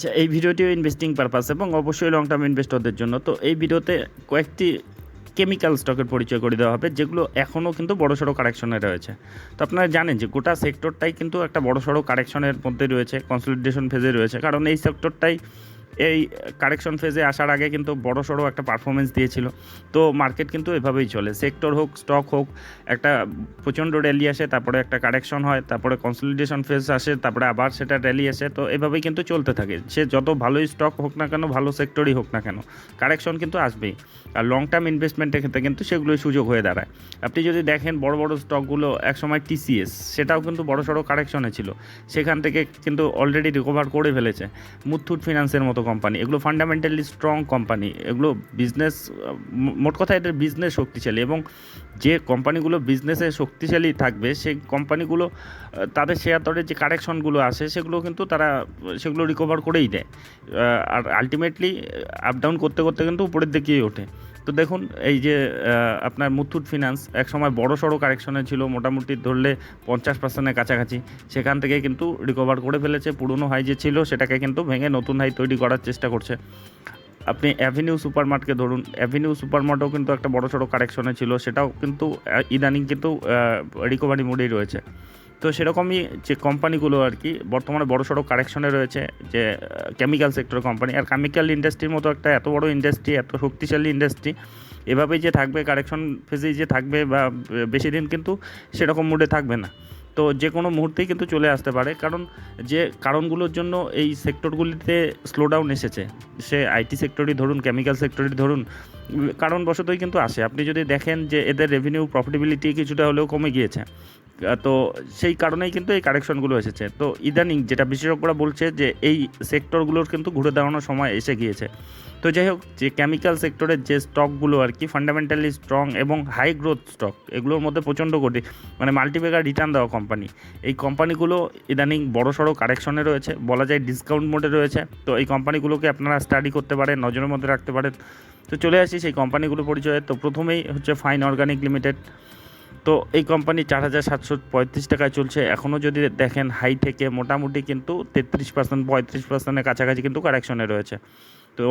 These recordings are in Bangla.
আচ্ছা এই ভিডিওটিও ইনভেস্টিং পারপাস এবং অবশ্যই লং টার্ম ইনভেস্টরদের জন্য। তো এই ভিডিওতে কয়েকটি কেমিক্যাল স্টকের পরিচয় করে দেওয়া হবে, যেগুলো এখনও কিন্তু বড় সড়ো কারেকশনে রয়েছে। তো আপনারা জানেন যে গোটা সেক্টরটাই কিন্তু একটা বড় সড়ো কারেকশনের মধ্যে রয়েছে কনসলিডেশন ফেজে রয়েছে। কারণ এই সেক্টরটাই এই কারেকশন ফেজে আসার আগে কিন্তু বড় সড়ো একটা পারফরমেন্স দিয়েছিল। তো মার্কেট কিন্তু এভাবেই চলে। সেক্টর হোক স্টক হোক, একটা প্রচণ্ড র্যালি আসে, তারপরে একটা কারেকশন হয়, তারপরে কনসলিডেশন ফেজ আসে, তারপরে আবার সেটা র্যালি আসে। তো এভাবেই কিন্তু চলতে থাকে। সে যত ভালোই স্টক হোক না কেন, ভালো সেক্টরই হোক না কেন কারেকশন কিন্তু আসবেই। আর লং টার্ম ইনভেস্টমেন্টের ক্ষেত্রে কিন্তু সেগুলোই সুযোগ হয়ে দাঁড়ায়। আপনি যদি দেখেন বড় বড় স্টকগুলো একসময় টিসিএস সেটাও কিন্তু বড় সড়ো কারেকশনে ছিল। সেখান থেকে কিন্তু অলরেডি রিকভার করে ফেলেছে। মুথুট ফিনান্সের মতো কোম্পানি এগুলো ফান্ডামেন্টালি স্ট্রং কোম্পানি এগুলো বিজনেস মোট কথা এদের বিজনেস শক্তিশালী এবং যে কোম্পানিগুলো বিজনেসে শক্তিশালী থাকবে, সেই কোম্পানিগুলো তাদের শেয়ার দরের যে কারেকশনগুলো আসে, সেগুলো কিন্তু তারা, সেগুলো রিকভার করেই দেয়। আর আলটিমেটলি আপ ডাউন করতে করতে কিন্তু উপরের দিকেই ওঠে। তো দেখুন, এই যে আপনার মুথুট ফিনান্স এক সময় বড় সড়ো কারেকশনে ছিল, মোটামুটি ধরলে পঞ্চাশ পার্সেন্টের কাছাকাছি। সেখান থেকে কিন্তু রিকভার করে ফেলেছে, পুরনো হাই যে ছিল সেটাকে কিন্তু ভেঙে নতুন হাই তৈরি করার চেষ্টা করছে। আপনি অ্যাভিনিউ সুপার সুপারমার্টকে ধরুন অ্যাভিনিউ সুপার সুপারমার্টও কিন্তু একটা বড় সড়ো কারেকশনে ছিল, সেটাও কিন্তু ইদানিং কিন্তু রিকভারি মোডেই রয়েছে। তো সেরকমই যে কোম্পানিগুলো আর কি, বর্তমানে বড় সড়ো কারেকশনে রয়েছে যে কেমিক্যাল সেক্টর কোম্পানি আর কেমিক্যাল ইন্ডাস্ট্রির মতো একটা এত বড় ইন্ডাস্ট্রি এত শক্তিশালী ইন্ডাস্ট্রি এভাবেই যে থাকবে কারেকশন ফেজেই যে থাকবে বা বেশি দিন কিন্তু সেরকম মুডে থাকবে না। তো যে কোনো মুহূর্তেই কিন্তু চলে আসতে পারে, কারণ যে কারণগুলোর জন্য এই সেক্টরগুলিতে স্লোডাউন এসেছে, সে আইটি সেক্টরই ধরুন কেমিক্যাল সেক্টরই ধরুন, কারণবশতই কিন্তু আসে। আপনি যদি দেখেন যে এদের রেভিনিউ প্রফিটেবিলিটি কিছুটা হলেও কমে গিয়েছে। তো সেই কারণেই কিন্তু এই কারেকশনগুলো এসেছে। তো ইদানিং যেটা বিশেষজ্ঞরা বলছে যে এই সেক্টরগুলোর কিন্তু ঘুরে দাঁড়ানোর সময় এসে গিয়েছে। তো যাই হোক, যে কেমিক্যাল সেক্টরের যে স্টকগুলো আর কি ফান্ডামেন্টালি স্ট্রং এবং হাই গ্রোথ স্টক এগুলোর মধ্যে প্রচণ্ড কোটি মানে মাল্টিপেকার রিটার্ন দেওয়া কোম্পানি এই কোম্পানিগুলো ইদানিং বড় সড়ো কারেকশনে রয়েছে, বলা যায় ডিসকাউন্ট মোডে রয়েছে। তো এই কোম্পানিগুলোকে আপনারা স্টাডি করতে পারেন, নজরের মধ্যে রাখতে পারেন। তো চলে আসি সেই কোম্পানিগুলো পরিচয়ে। তো প্রথমেই হচ্ছে ফাইন অর্গানিক লিমিটেড তো এই কোম্পানি চার হাজার সাতশো পঁয়ত্রিশ টাকায় চলছে। এখনও যদি দেখেন হাই থেকে মোটামুটি কিন্তু তেত্রিশ পার্সেন্ট পঁয়ত্রিশ পার্সেন্টের কাছাকাছি কিন্তু কারেকশনে রয়েছে। তো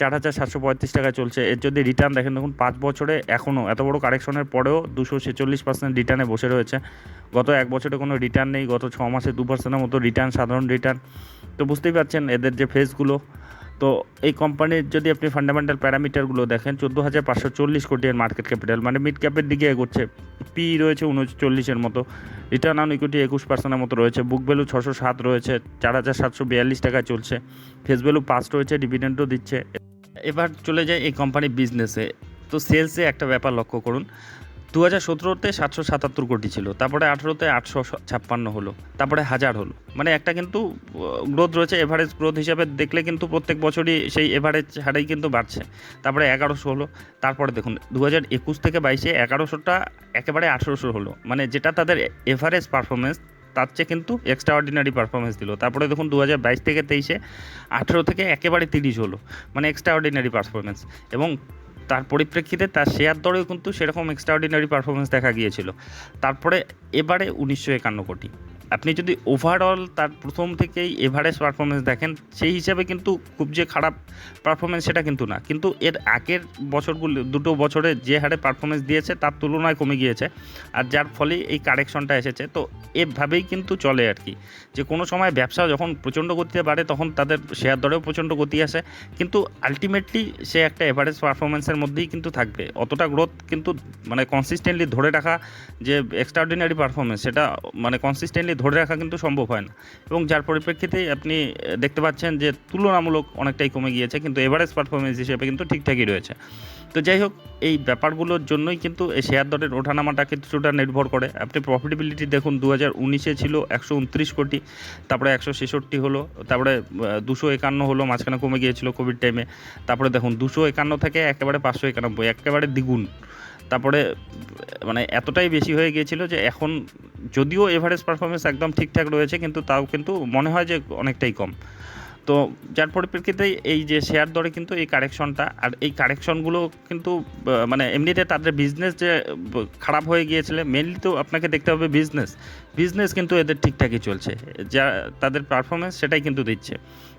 চার হাজার সাতশো পঁয়ত্রিশ টাকা চলছে। এর যদি রিটার্ন দেখেন, দেখুন পাঁচ বছরে এখনও এত বড় কারেকশনের পরেও দুশো ছেচল্লিশ পার্সেন্ট রিটার্নে বসে রয়েছে। গত এক বছরে কোনো রিটার্ন নেই, গত ছ মাসে দু পার্সেন্টের মতো রিটার্ন সাধারণ রিটার্ন তো বুঝতেই পারছেন এদের যে ফেসগুলো তো এই কোম্পানির যদি আপনি ফান্ডামেন্টাল প্যারামিটারগুলো দেখেন, চোদ্দ হাজার পাঁচশো চল্লিশ কোটি এর মার্কেট ক্যাপিটাল মানে মিড ক্যাপের দিকে এগোচ্ছে। পি রয়েছে উনচল্লিশের মতো। রিটার্ন অন ইকুইটি একুশ পার্সেন্টের মতো রয়েছে। বুক ভ্যালু ছশো সাত রয়েছে। চার হাজার সাতশো বিয়াল্লিশ টাকায় চলছে। ফেস ভ্যালু পাঁচ রয়েছে ডিভিডেন্ডও দিচ্ছে। এবার চলে যায় এই কোম্পানির বিজনেসে তো সেলসে একটা ব্যাপার লক্ষ্য করুন। দু হাজার সতেরোতে সাতশো সাতাত্তর কোটি ছিল, তারপরে আঠেরোতে আটশো ছাপ্পান্ন হলো, তারপরে হাজার হলো। মানে একটা কিন্তু গ্রোথ রয়েছে এভারেজ গ্রোথ হিসাবে দেখলে কিন্তু প্রত্যেক বছরই সেই এভারেজ হারেই কিন্তু বাড়ছে। তারপরে এগারোশো হলো, তারপরে দেখুন দু হাজার একুশ থেকে বাইশে এগারোশোটা একেবারে আঠেরোশো হলো। মানে যেটা তাদের এভারেজ পারফরমেন্স তার চেয়ে কিন্তু এক্সট্রা অর্ডিনারি পারফরমেন্স দিল। তারপরে দেখুন দু হাজার বাইশ থেকে তেইশে আঠেরো থেকে একেবারে তিরিশ হলো। মানে এক্সট্রা অর্ডিনারি পারফরমেন্স এবং তার পরিপ্রেক্ষিতে তার শেয়ার দরেও কিন্তু সেরকম এক্সট্রাঅর্ডিনারি পারফরমেন্স দেখা গিয়েছিল। তারপরে এবারে উনিশশো একান্ন কোটি। আপনি যদি ওভারঅল তার প্রথম থেকেই এভারেজ পারফরমেন্স দেখেন, সেই হিসাবে কিন্তু খুব যে খারাপ পারফরমেন্স সেটা কিন্তু না। কিন্তু এর আগের বছরগুলো, দুটো বছরে যে হারে পারফরমেন্স দিয়েছে তার তুলনায় কমে গিয়েছে আর যার ফলে এই কারেকশনটা এসেছে। তো এভাবেই কিন্তু চলে আর কি। যে কোনো সময় ব্যবসা যখন প্রচণ্ড গতিতে বাড়ে, তখন তাদের শেয়ার দরেও প্রচণ্ড গতি আসে। কিন্তু আলটিমেটলি সে একটা এভারেজ পারফরমেন্সের মধ্যেই কিন্তু থাকবে। অতটা গ্রোথ কিন্তু মানে কনসিস্টেন্টলি ধরে রাখা যে এক্সট্রাঅর্ডিনারি পারফরমেন্স সেটা মানে কনসিস্টেন্টলি ধরে রাখা কিন্তু সম্ভব হয় না। এবং যার পরিপ্রেক্ষিতে আপনি দেখতে পাচ্ছেন যে তুলনামূলক অনেকটাই কমে গিয়েছে, কিন্তু এভারেজ পারফরমেন্স হিসেবে কিন্তু ঠিকঠাকই রয়েছে। তো যাই হোক, এই ব্যাপারগুলোর জন্যই কিন্তু এই শেয়ার দরের ওঠানামাটা কিছুটা নির্ভর করে। আপনি প্রফিটেবিলিটি দেখুন দু হাজার উনিশে ছিল একশো উনত্রিশ কোটি, তারপরে একশো ছেষট্টি হলো, তারপরে দুশো একান্ন হলো, মাঝখানে কমে গিয়েছিল কোভিড টাইমে তারপরে দেখুন, দুশো একান্ন থেকে একেবারে পাঁচশো একানব্বই, একেবারে দ্বিগুণ। তারপরে মানে এতটাই বেশি হয়ে গিয়েছিল যে এখন যদিও এভারেজ পারফরমেন্স একদম ঠিকঠাক রয়েছে, কিন্তু তাও কিন্তু মনে হয় যে অনেকটাই কম। তো যার পরিপ্রেক্ষিতে এই যে শেয়ার দরে কিন্তু এই কারেকশনটা আর এই কারেকশনগুলো কিন্তু মানে এমনিতে তাদের বিজনেস যে খারাপ হয়ে গিয়েছিল মেনলি তো আপনাকে দেখতে হবে বিজনেস বিজনেস কিন্তু এদের ঠিকঠাকই চলছে। যা, তাদের পারফরমেন্স সেটাই কিন্তু দিচ্ছে।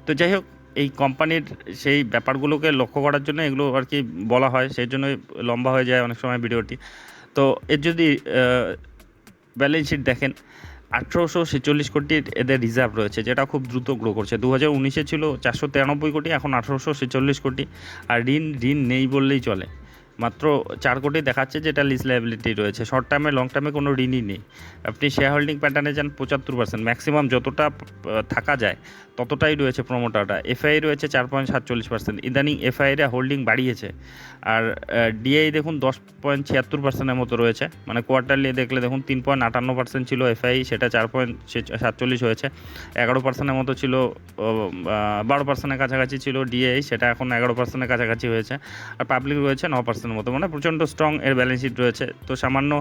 তো যাই হোক এই কোম্পানির সেই ব্যাপারগুলোকে লক্ষ্য করার জন্য এগুলো আর কি বলা হয়, সেই জন্য লম্বা হয়ে যায় অনেক সময় ভিডিওটি। তো এর যদি ব্যালেন্স শিট দেখেন, আঠেরোশো ছেচল্লিশ কোটি এদের রিজার্ভ রয়েছে, যেটা খুব দ্রুত গ্রো করছে। দু হাজার উনিশে ছিল চারশো তিরানব্বই কোটি, এখন আঠেরোশো ছেচল্লিশ কোটি। আর ঋণ ঋণ নেই বললেই চলে। মাত্র চার কোটি দেখাচ্ছে যেটা লিজ লাইবিলিটি রয়েছে। শর্ট টার্মে লং টার্মে কোনো ঋণই নেই। আপনি শেয়ার হোল্ডিং প্যাটার্নে যান, পঁচাত্তর পার্সেন্ট ম্যাক্সিমাম যতটা থাকা যায়, ততটাই রয়েছে প্রমোটারটা এফআই রয়েছে চার পয়েন্ট সাতচল্লিশ পার্সেন্ট ইদানিং এফআইরা হোল্ডিং বাড়িয়েছে। আর ডিআই দেখুন, দশ পয়েন্ট ছিয়াত্তর পার্সেন্টের মতো রয়েছে। মানে কোয়ার্টারলি দেখলে দেখুন, তিন পয়েন্ট আটান্ন পার্সেন্ট ছিল এফআই সেটা চার পয়েন্ট সাতচল্লিশ হয়েছে। এগারো পার্সেন্টের মতো ছিল বারো পার্সেন্টের কাছাকাছি ছিল ডিআই সেটা এখন এগারো পার্সেন্টের কাছাকাছি হয়েছে। আর পাবলিক রয়েছে ন পার্সেন্টের মতো মানে প্রচণ্ড স্ট্রং এর ব্যালেন্স শিট রয়েছে। তো সামান্য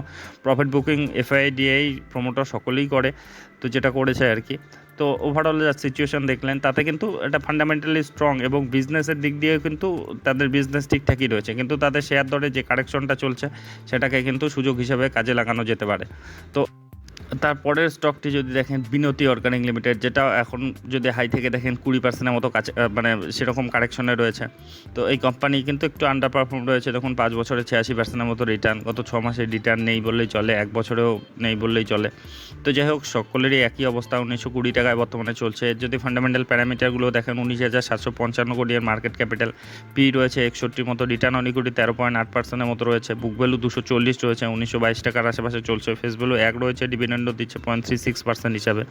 প্রফিট বুকিং এফআইডিআই প্রমোটার সকলেই করে, তো যেটা করেছে আর কি। তো ওভারঅল যা সিচুয়েশন দেখলেন, তাতে কিন্তু এটা ফান্ডামেন্টালি স্ট্রং এবং বিজনেসের দিক দিয়ে কিন্তু তাদের বিজনেস ঠিকঠাকই রয়েছে। কিন্তু তাদের শেয়ার দরে যে কারেকশনটা চলছে, সেটাকে কিন্তু সুযোগ হিসেবে কাজে লাগানো যেতে পারে। তো তারপরের স্টকটি যদি দেখেন, বিনতি অর্গানিক লিমিটেড যেটা এখন যদি হাই থেকে দেখেন, কুড়ি পার্সেন্টের মতো কাছে মানে সেরকম কারেকশনে রয়েছে। তো এই কোম্পানি কিন্তু একটু আন্ডার পারফর্ম রয়েছে। দেখুন, পাঁচ বছরে ছিয়াশি পার্সেন্টের মতো রিটার্ন গত ছ মাসে রিটার্ন নেই বললেই চলে, এক বছরেও নেই বললেই চলে। তো যাই হোক, সকলেরই একই অবস্থা, উনিশশো কুড়ি টাকায় বর্তমানে চলছে। যদি ফান্ডামেন্টাল প্যারামিটারগুলো দেখেন, উনিশ হাজার সাতশো পঞ্চান্ন কোটি এর মার্কেট ক্যাপিটাল পি রয়েছে একষট্টির মতো রিটার্ন অন ইকুইটি তেরো পয়েন্ট আট পার্সেন্টের মতো রয়েছে। বুক ভ্যালু দুশো চল্লিশ রয়েছে, উনিশশো বাইশ টাকার আশেপাশে চলছে। ফেস এক রয়েছে ডিভিডেন্ডও দিচ্ছে পয়েন্ট থ্রি সিক্স পার্সেন্ট হিসাবে।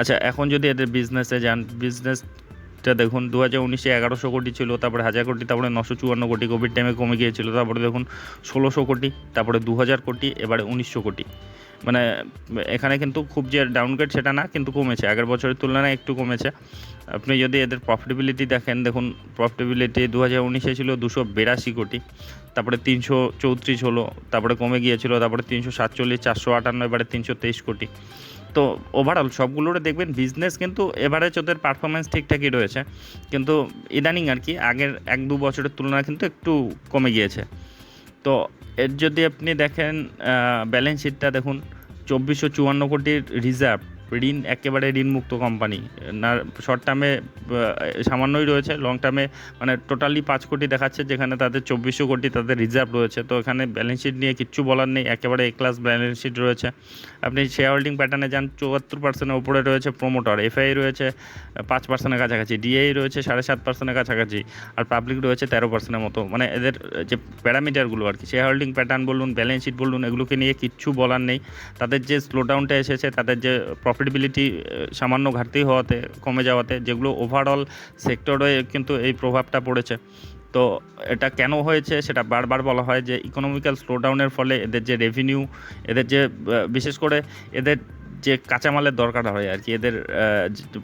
আচ্ছা এখন যদি এদের বিজনেসে যান বিজনেসটা দেখুন দু হাজার উনিশে এগারোশো কোটি ছিল, তারপরে হাজার কোটি, তারপরে নশো চুয়ান্ন কোটি কোভিড টাইমে কমে গিয়েছিল, তারপরে দেখুন ষোলোশো কোটি, তারপরে দু হাজার কোটি, এবারে উনিশশো কোটি। মানে এখানে কিন্তু খুব যে ডাউনগ্রেড সেটা না, কিন্তু কমেছে। আগের বছরের তুলনায় একটু কমেছে। আপনি যদি এদের প্রফিটেবিলিটি দেখেন, দেখুন প্রফিটেবিলিটি দু হাজার উনিশে ছিল দুশো বিরাশি কোটি, তারপরে তিনশো চৌত্রিশ হলো, তারপরে কমে গিয়েছিল, তারপরে তিনশো সাতচল্লিশ, চারশো আটান্ন, এবারে তিনশো তেইশ কোটি। তো ওভারঅল সবগুলোরে দেখবেন বিজনেস কিন্তু এভারেজ ওদের পারফরমেন্স ঠিকঠাকই রয়েছে। কিন্তু ইদানিং আর কি, আগের এক দু বছরের তুলনায় কিন্তু একটু কমে গিয়েছে। তো এর যদি আপনি দেখেন ব্যালেন্স শিটটা দেখুন চব্বিশশো চুয়ান্ন কোটির রিজার্ভ ঋণ, একেবারে ঋণমুক্ত কোম্পানি না শর্ট টার্মে সামান্যই রয়েছে লং টার্মে মানে টোটালি পাঁচ কোটি দেখাচ্ছে, যেখানে তাদের চব্বিশশো কোটি তাদের রিজার্ভ রয়েছে। তো এখানে ব্যালেন্স শিট নিয়ে কিচ্ছু বলার নেই, একেবারে এ ক্লাস ব্যালেন্স শিট রয়েছে। আপনি শেয়ার হোল্ডিং প্যাটার্নে যান, চুয়াত্তর পার্সেন্টের উপরে রয়েছে প্রোমোটার এফআই রয়েছে পাঁচ পার্সেন্টের কাছাকাছি ডিআই রয়েছে, সাড়ে সাত পার্সেন্টের কাছাকাছি, আর পাবলিক রয়েছে তেরো পার্সেন্টের মতো। মানে এদের যে প্যারামিটারগুলো আর কি শেয়ার হোল্ডিং প্যাটার্ন বলুন ব্যালেন্স শিট বলুন, এগুলোকে নিয়ে কিচ্ছু বলার নেই। তাদের যে স্লোডাউনটা এসেছে, তাদের যে প্রফিটেবিলিটি সামান্য ঘাটতি হওয়াতে, কমে যাওয়াতে, যেগুলো ওভারঅল সেক্টরে কিন্তু এই প্রভাবটা পড়েছে। তো এটা কেন হয়েছে সেটা বারবার বলা হয় যে ইকোনমিক্যাল স্লোডাউনের ফলে এদের যে রেভিনিউ এদের যে বিশেষ করে এদের যে কাঁচামালের দরকার হয় আর কি, এদের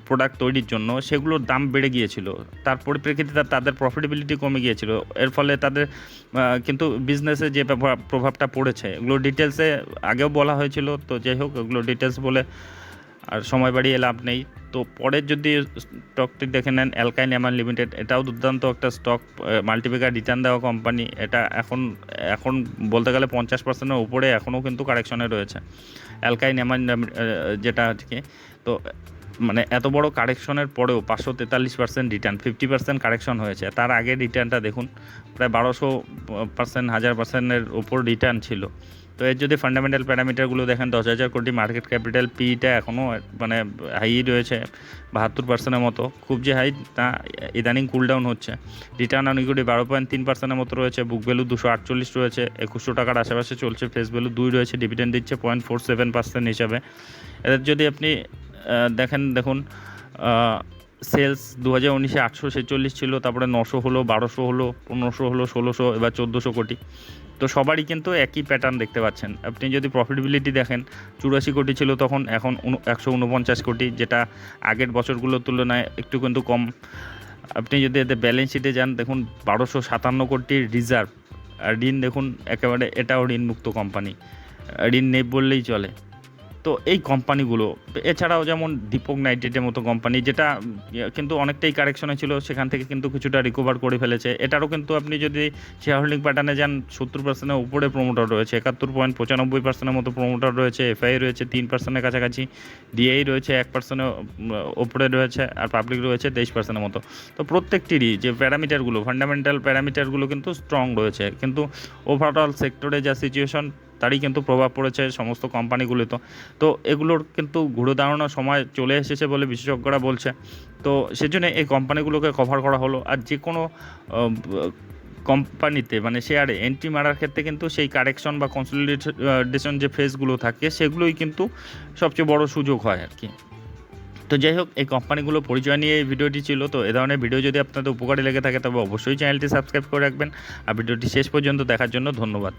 প্রোডাক্ট তৈরির জন্য, সেগুলোর দাম বেড়ে গিয়েছিল। তার পরিপ্রেক্ষিতে তাদের প্রফিটেবিলিটি কমে গিয়েছিল। এর ফলে তাদের কিন্তু বিজনেসে যে প্রভাব- প্রভাবটা পড়েছে, এগুলো ডিটেলসে আগেও বলা হয়েছিল। তো যাই হোক, এগুলো ডিটেলস বলে আর সময় বাড়িয়ে লাভ নেই। তো পরের যদি স্টকটি দেখে নেন অ্যালকাইন এমান লিমিটেড এটাও দুর্দান্ত একটা স্টক মাল্টিপেকার রিটার্ন দেওয়া কোম্পানি এটা এখন এখন বলতে গেলে পঞ্চাশ পার্সেন্টের উপরে এখনও কিন্তু কারেকশনে রয়েছে। অ্যালকাইন এমান যেটা আর কি, তো মানে এত বড় কারেকশনের পরেও পাঁচশো তেতাল্লিশ percent return fifty percent correction হয়েছে। তার আগে রিটার্নটা দেখুন, প্রায় বারোশো পার্সেন্ট হাজার পার্সেন্টের ওপর রিটার্ন ছিল। তো এর যদি ফান্ডামেন্টাল প্যারামিটারগুলো দেখেন, দশ হাজার কোটি মার্কেট ক্যাপিটাল পিটা এখনও মানে হাই রয়েছে, বাহাত্তর পার্সেন্টের মতো। খুব যে হাই তা ইদানিং কুল ডাউন হচ্ছে। রিটার্ন অন ইকুইটি বারো পয়েন্ট তিন পার্সেন্টের মতো রয়েছে বুক ভ্যালু দুশো আটচল্লিশ রয়েছে, একুশশো টাকার আশেপাশে চলছে ফেস ভ্যালু দুই রয়েছে ডিভিডেন্ড দিচ্ছে পয়েন্ট ফোর সেভেন পার্সেন্ট হিসাবে। এদের যদি আপনি দেখেন, দেখুন সেলস দু হাজার উনিশে আটশো ছেচল্লিশ ছিল, তারপরে নশো হলো, বারোশো হলো, পনেরোশো হলো, ষোলোশো, এবার চোদ্দোশো কোটি। তো সবারই কিন্তু একই প্যাটার্ন দেখতে পাচ্ছেন। আপনি যদি প্রফিটেবিলিটি দেখেন, চুরাশি কোটি ছিল তখন, এখন একশো উনপঞ্চাশ কোটি, যেটা আগের বছরগুলোর তুলনায় একটু কিন্তু কম। আপনি যদি এতে ব্যালেন্স শিটে যান, দেখুন বারোশো সাতান্ন কোটির রিজার্ভ আর ঋণ দেখুন, একেবারে এটাও ঋণমুক্ত কোম্পানি ঋণ নেই বললেই চলে। তো এই কোম্পানিগুলো, এছাড়াও যেমন দীপক নাইট্রেটের মতো কোম্পানি, যেটা কিন্তু অনেকটাই কারেকশনে ছিল, সেখান থেকে কিন্তু কিছুটা রিকভার করে ফেলেছে। এটারও কিন্তু আপনি যদি শেয়ার হোল্ডিং প্যাটার্নে যান, সত্তর পার্সেন্টের উপরে প্রমোটার রয়েছে, একাত্তর পয়েন্ট পঁচানব্বই পার্সেন্টের মতো প্রমোটার রয়েছে এফআই রয়েছে তিন পার্সেন্টের কাছাকাছি ডিআই রয়েছে এক পার্সেন্টের ওপরে রয়েছে, আর পাবলিক রয়েছে তেইশ পার্সেন্টের মতো। তো প্রত্যেকটিরই যে প্যারামিটারগুলো ফান্ডামেন্টাল প্যারামিটারগুলো কিন্তু স্ট্রং রয়েছে। কিন্তু ওভারঅল সেক্টরে যা সিচুয়েশন তারই কিন্তু প্রভাব পড়েছে সমস্ত কোম্পানিগুলোতে তো। এগুলোর কিন্তু ঘুরে দাঁড়ানোর সময় চলে এসেছে বলে বিশেষজ্ঞরা বলছে। তো সেজন্য এই কোম্পানিগুলোকে কভার করা হলো। আর যে কোনো কোম্পানিতে মানে শেয়ারে এন্ট্রি মারার ক্ষেত্রে কিন্তু সেই কারেকশন বা কনসলিডেশন যে ফেজগুলো থাকে, সেগুলোই কিন্তু সবচেয়ে বড় সুযোগ হয় আর কি। তো যাই হোক, এই কোম্পানিগুলো পরিচয় নিয়ে এই ভিডিওটি ছিল। তো এ ধরনের ভিডিও যদি আপনাদের উপকারী লেগে থাকে, তবে অবশ্যই চ্যানেলটি সাবস্ক্রাইব করে রাখবেন। আর ভিডিওটি শেষ পর্যন্ত দেখার জন্য ধন্যবাদ।